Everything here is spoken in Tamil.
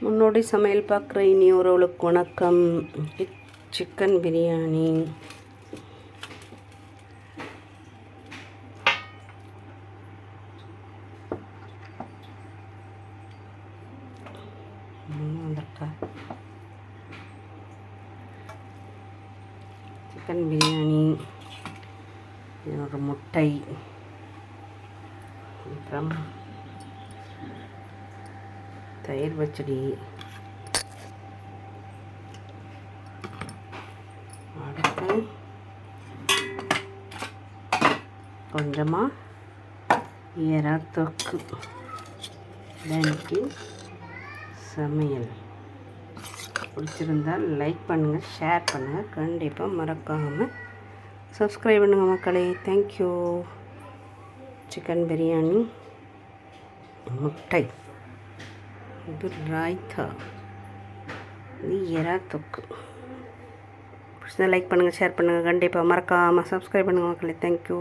முன்னோடி சமையல் பார்க்குற இனி உறவுகளுக்கு வணக்கம். சிக்கன் பிரியாணி. சிக்கன் பிரியாணி. ஒரு முட்டை. அப்புறம் தயிர் பச்சடி. அடுத்து கொஞ்சமாக இறா தொக்கு தனிக்கு சமையல். பிடிச்சிருந்தால் லைக் பண்ணுங்கள் ஷேர் பண்ணுங்கள் கண்டிப்பாக மறக்காமல் சப்ஸ்கிரைப் பண்ணுங்கள் மக்களே. தேங்க்யூ சிக்கன் பிரியாணி முட்டை. இது ராய்த்தா இது எறா தொக்கு. பிடிச்சதை லைக் பண்ணுங்கள் ஷேர் பண்ணுங்கள் கண்டிப்பாக மறக்காமல் சப்ஸ்கிரைப் பண்ணுங்கள் மக்களே. தேங்க்யூ